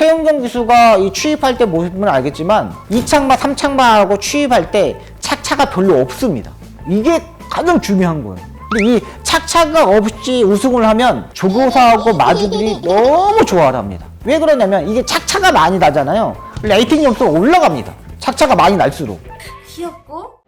최은경 기수가 이 취입할 때 모습은 알겠지만 2창마, 3창마하고 취입할 때 착차가 별로 없습니다. 이게 가장 중요한 거예요. 근데 이 착차가 없이 우승을 하면 조교사하고 마주들이 너무 좋아합니다. 왜 그러냐면 이게 착차가 많이 나잖아요. 레이팅 점수가 올라갑니다. 착차가 많이 날수록. 귀엽고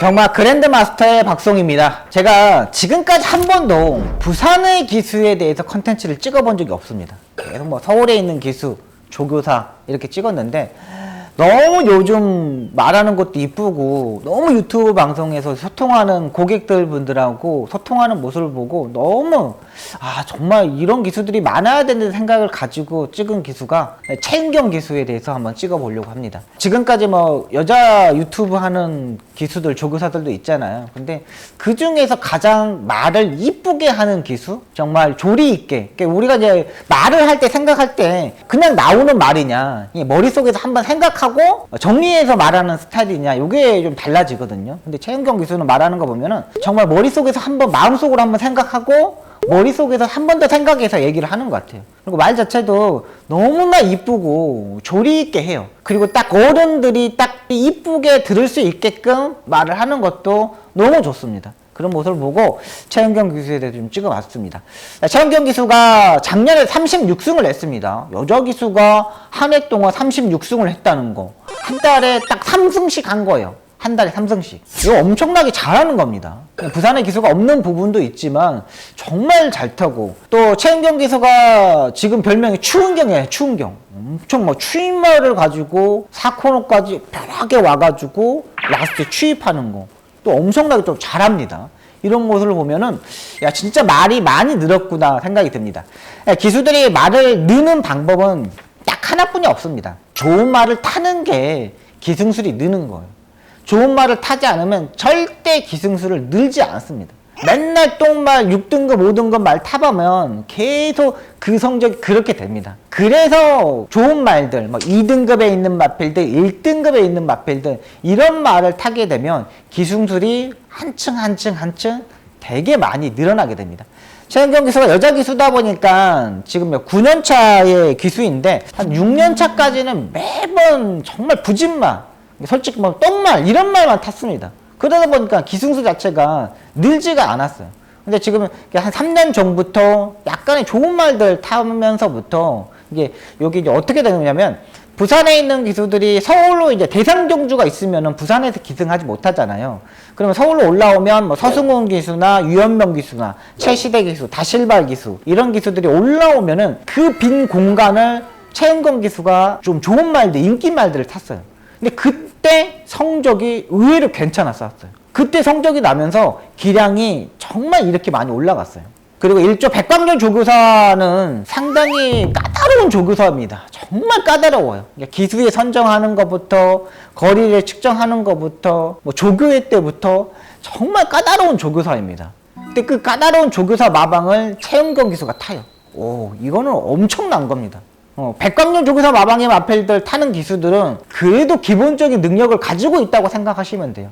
경마 그랜드마스터의 박송입니다. 제가 지금까지 한 번도 부산의 기수에 대해서 컨텐츠를 찍어본 적이 없습니다. 계속 뭐 서울에 있는 기수, 조교사 이렇게 찍었는데 너무 요즘 말하는 것도 이쁘고 너무 유튜브 방송에서 소통하는 고객들 분들하고 소통하는 모습을 보고 너무 아 정말 이런 기수들이 많아야 되는 생각을 가지고 찍은 기수가 최은경 기수에 대해서 한번 찍어 보려고 합니다. 지금까지 뭐 여자 유튜브 하는 기수들 조교사들도 있잖아요. 근데 그 중에서 가장 말을 이쁘게 하는 기수 정말 조리 있게 그러니까 우리가 이제 말을 할 때 생각할 때 그냥 나오는 말이냐 이 머릿속에서 한번 생각하고 정리해서 말하는 스타일이냐 이게 좀 달라지거든요. 근데 최은경 기수는 말하는 거 보면은 정말 머릿속에서 한번 마음속으로 한번 생각하고 머릿속에서 한 번 더 생각해서 얘기를 하는 것 같아요. 그리고 말 자체도 너무나 이쁘고 조리 있게 해요. 그리고 딱 어른들이 딱 이쁘게 들을 수 있게끔 말을 하는 것도 너무 좋습니다. 그런 모습을 보고 최은경 기수에 대해서 좀 찍어봤습니다. 최은경 기수가 작년에 36승을 냈습니다. 여자 기수가 한 해 동안 36승을 했다는 거. 한 달에 딱 3승씩 한 거예요. 한 달에 3승씩. 이거 엄청나게 잘하는 겁니다. 부산의 기수가 없는 부분도 있지만 정말 잘 타고 또 최은경 기수가 지금 별명이 추은경이에요. 추은경. 엄청 뭐 추임말을 가지고 사코노까지 편하게 와가지고 라스트 취입하는 거. 또 엄청나게 좀 잘합니다. 이런 모습을 보면은 야 진짜 말이 많이 늘었구나 생각이 듭니다. 야, 기수들이 말을 느는 방법은 딱 하나뿐이 없습니다. 좋은 말을 타는 게 기승술이 느는 거예요. 좋은 말을 타지 않으면 절대 기승술을 늘지 않습니다. 맨날 똥말 6등급, 5등급 말 타보면 계속 그 성적이 그렇게 됩니다. 그래서 좋은 말들, 뭐 2등급에 있는 마필들, 1등급에 있는 마필들, 이런 말을 타게 되면 기승술이 한층 한층 한층 되게 많이 늘어나게 됩니다. 최은경 기수가 여자 기수다 보니까 지금 9년 차의 기수인데 한 6년 차까지는 매번 정말 부진말, 솔직히 뭐 똥말 이런 말만 탔습니다. 그러다 보니까 기승수 자체가 늘지가 않았어요. 근데 지금 한 3년 전부터 약간의 좋은 말들 타면서부터 이게 여기 이제 어떻게 되느냐면 부산에 있는 기수들이 서울로 이제 대상 경주가 있으면은 부산에서 기승하지 못하잖아요. 그러면 서울로 올라오면 뭐 서승훈 기수나 유현명 기수나 최시대 기수, 다실발 기수 이런 기수들이 올라오면은 그 빈 공간을 최은건 기수가 좀 좋은 말들, 인기 말들을 탔어요. 근데 그때 성적이 의외로 괜찮았었어요. 그때 성적이 나면서 기량이 정말 이렇게 많이 올라갔어요. 그리고 일조 백광년 조교사는 상당히 까다로운 조교사입니다. 정말 까다로워요. 그러니까 기수에 선정하는 것부터 거리를 측정하는 것부터 뭐 조교회 때부터 정말 까다로운 조교사입니다. 근데 그 까다로운 조교사 마방을 최은건 기수가 타요. 오, 이거는 엄청난 겁니다. 어, 백광년 조교사 마방의 마펠들 타는 기수들은 그래도 기본적인 능력을 가지고 있다고 생각하시면 돼요.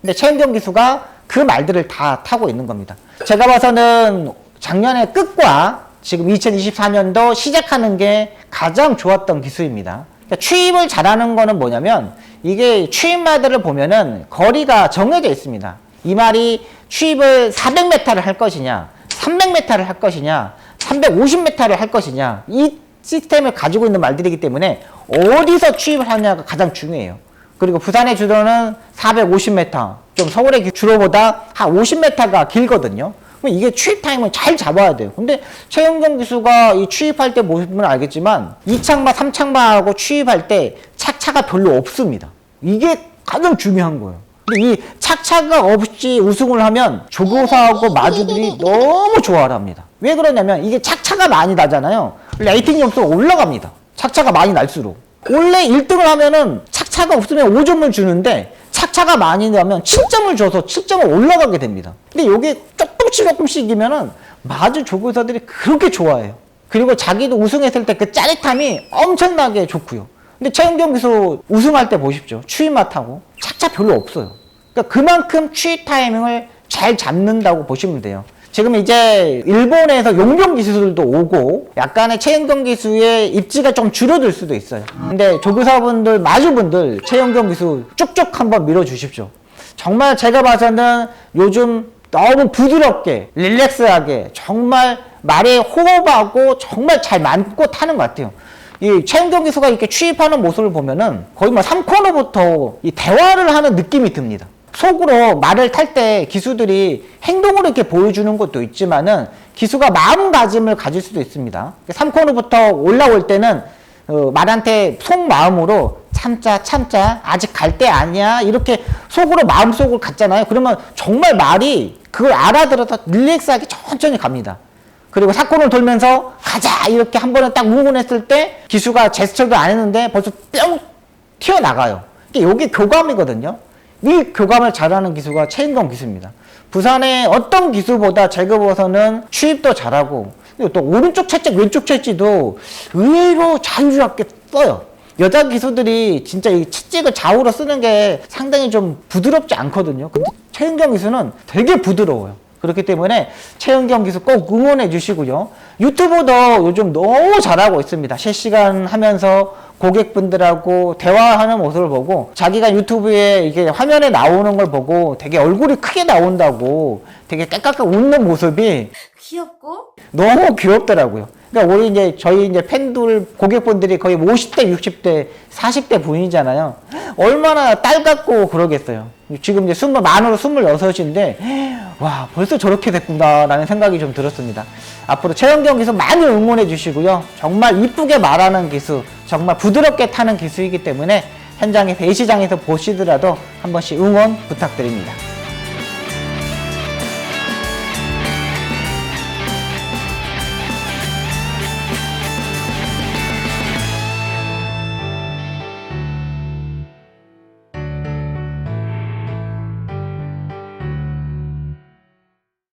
근데 최은경 기수가 그 말들을 다 타고 있는 겁니다. 제가 봐서는 작년의 끝과 지금 2024년도 시작하는 게 가장 좋았던 기수입니다. 그러니까 취입을 잘하는 거는 뭐냐면 이게 취입마들을 보면은 거리가 정해져 있습니다. 이 말이 취입을 400m를 할 것이냐, 300m를 할 것이냐, 350m를 할 것이냐, 이 시스템을 가지고 있는 말들이기 때문에 어디서 취입을 하냐가 가장 중요해요. 그리고 부산의 주로는 450m, 좀 서울의 주로보다 한 50m가 길거든요. 그럼 이게 취입 타임을 잘 잡아야 돼요. 근데 최영경 기수가 이 취입할 때 모습은 알겠지만 2창마, 3창마하고 취입할 때 착차가 별로 없습니다. 이게 가장 중요한 거예요. 근데 이 착차가 없이 우승을 하면 조교사하고 마주들이 너무 좋아를 합니다. 왜 그러냐면 이게 착차가 많이 나잖아요. 레이팅 점수가 올라갑니다. 착차가 많이 날수록. 원래 1등을 하면은 착차가 없으면 5점을 주는데 착차가 많이 나면 7점을 줘서 7점을 올라가게 됩니다. 근데 이게 조금씩 조금씩이면은 마주 조교사들이 그렇게 좋아해요. 그리고 자기도 우승했을 때 그 짜릿함이 엄청나게 좋고요. 근데 최은경 기수 우승할 때 보십시오. 추위 맛하고 착차 별로 없어요. 그러니까 그만큼 추위 타이밍을 잘 잡는다고 보시면 돼요. 지금 이제 일본에서 용병 기수들도 오고 약간의 최은경 기수의 입지가 좀 줄어들 수도 있어요. 근데 조교사분들, 마주분들 최은경 기수 쭉쭉 한번 밀어주십시오. 정말 제가 봐서는 요즘 너무 부드럽게 릴렉스하게 정말 말에 호흡하고 정말 잘 맞고 타는 것 같아요. 이 최은경 기수가 이렇게 취입하는 모습을 보면은 거의 뭐 3코너부터 이 대화를 하는 느낌이 듭니다. 속으로 말을 탈 때 기수들이 행동으로 이렇게 보여주는 것도 있지만은 기수가 마음가짐을 가질 수도 있습니다. 3코너부터 올라올 때는 어, 말한테 속마음으로 참자 참자 아직 갈 때 아니야 이렇게 속으로 마음속을 갔잖아요. 그러면 정말 말이 그걸 알아들어서 릴렉스하게 천천히 갑니다. 그리고 사건을 돌면서 가자 이렇게 한 번에 딱 응원했을 때 기수가 제스처도 안 했는데 벌써 뿅 튀어나가요. 이게 교감이거든요. 이 교감을 잘하는 기수가 최인경 기수입니다. 부산의 어떤 기수보다 제가 봐서는 취입도 잘하고 또 오른쪽 채찍 왼쪽 채찍도 의외로 자유롭게 써요. 여자 기수들이 진짜 이 채찍을 좌우로 쓰는 게 상당히 좀 부드럽지 않거든요. 근데 최은경 기수는 되게 부드러워요. 그렇기 때문에 최은경 기수 꼭 응원해 주시고요. 유튜브도 요즘 너무 잘하고 있습니다. 실시간 하면서 고객분들하고 대화하는 모습을 보고 자기가 유튜브에 이게 화면에 나오는 걸 보고 되게 얼굴이 크게 나온다고 되게 깔깔깔 웃는 모습이 귀엽고 너무 귀엽더라고요. 그러니까 우리 이제 저희 이제 팬들 고객분들이 거의 50대, 60대, 40대 분이잖아요. 얼마나 딸 같고 그러겠어요. 지금 이제 스물 만으로 26인데 와 벌써 저렇게 됐구나라는 생각이 좀 들었습니다. 앞으로 최영경 기수 많이 응원해 주시고요. 정말 이쁘게 말하는 기수, 정말 부드럽게 타는 기수이기 때문에 현장에서 이 시장에서 보시더라도 한 번씩 응원 부탁드립니다.